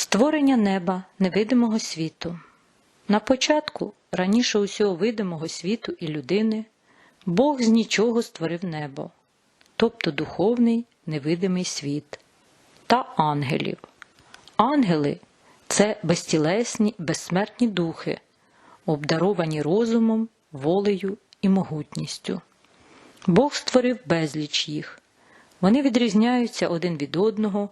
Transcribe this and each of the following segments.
Створення неба невидимого світу. На початку, раніше усього видимого світу і людини, Бог з нічого створив небо, тобто духовний невидимий світ, та ангелів. Ангели це безтілесні, безсмертні духи, обдаровані розумом, волею і могутністю. Бог створив безліч їх. Вони відрізняються один від одного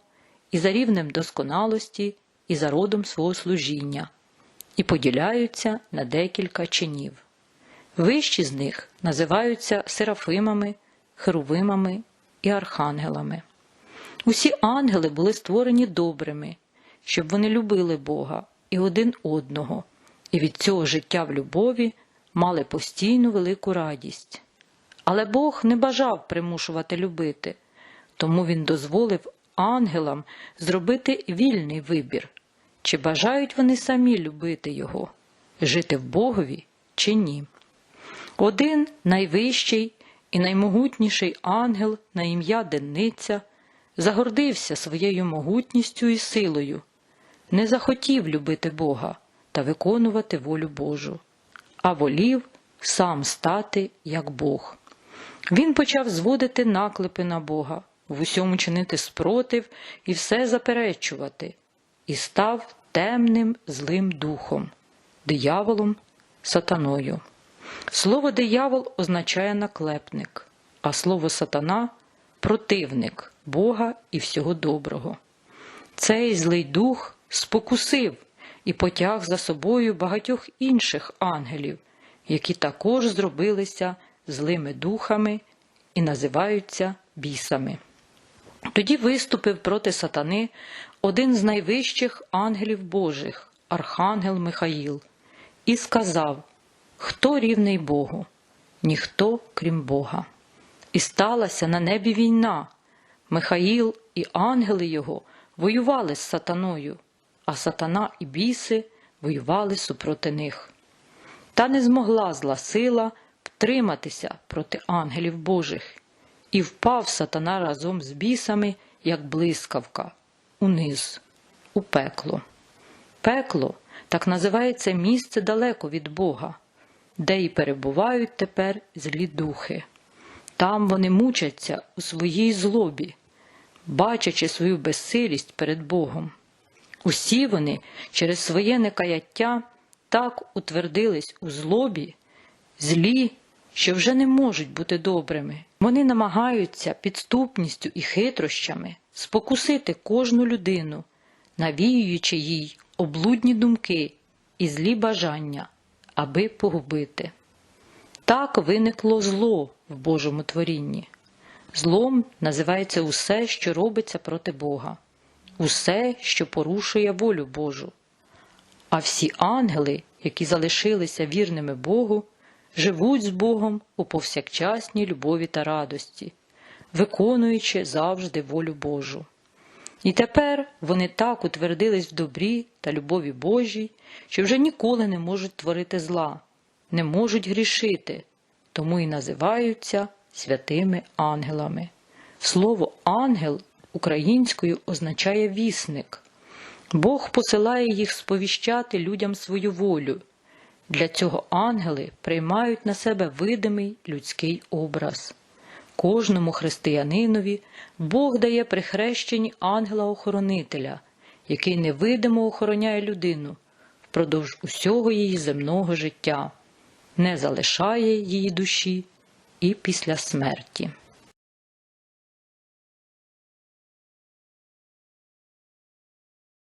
і за рівнем досконалості, і за родом свого служіння, і поділяються на декілька чинів. Вищі з них називаються серафимами, херувимами і архангелами. Усі ангели були створені добрими, щоб вони любили Бога і один одного, і від цього життя в любові мали постійну велику радість. Але Бог не бажав примушувати любити, тому Він дозволив ангелам зробити вільний вибір, чи бажають вони самі любити Його, жити в Богові чи ні. Один найвищий і наймогутніший ангел на ім'я Денниця загордився своєю могутністю і силою, не захотів любити Бога та виконувати волю Божу, а волів сам стати як Бог. Він почав зводити наклепи на Бога, в усьому чинити спротив і все заперечувати, і став темним злим духом, дияволом, сатаною. Слово диявол означає наклепник, а слово сатана противник Бога і всього доброго. Цей злий дух спокусив і потяг за собою багатьох інших ангелів, які також зробилися злими духами і називаються бісами. Тоді виступив проти сатани один з найвищих ангелів Божих, Архангел Михаїл, і сказав: Хто рівний Богу? Ніхто крім Бога. І сталася на небі війна. Михаїл і ангели його воювали з сатаною, а сатана і біси воювали супроти них. Та не змогла зла сила втриматися проти ангелів Божих, і впав сатана разом з бісами, як блискавка, униз, у пекло. Пекло так називається місце далеко від Бога, де й перебувають тепер злі духи. Там вони мучаться у своїй злобі, бачачи свою безсилість перед Богом. Усі вони через своє некаяття так утвердились у злобі, злі, що вже не можуть бути добрими. Вони намагаються підступністю і хитрощами спокусити кожну людину, навіюючи їй облудні думки і злі бажання, аби погубити. Так виникло зло в Божому творінні. Злом називається усе, що робиться проти Бога, усе, що порушує волю Божу. А всі ангели, які залишилися вірними Богу, живуть з Богом у повсякчасній любові та радості, виконуючи завжди волю Божу. І тепер вони так утвердились в добрі та любові Божій, що вже ніколи не можуть творити зла, не можуть грішити, тому і називаються святими ангелами. Слово ангел українською означає вісник. Бог посилає їх сповіщати людям свою волю. Для цього ангели приймають на себе видимий людський образ. Кожному християнинові Бог дає при хрещенні ангела-охоронителя, який невидимо охороняє людину впродовж усього її земного життя, не залишає її душі і після смерті.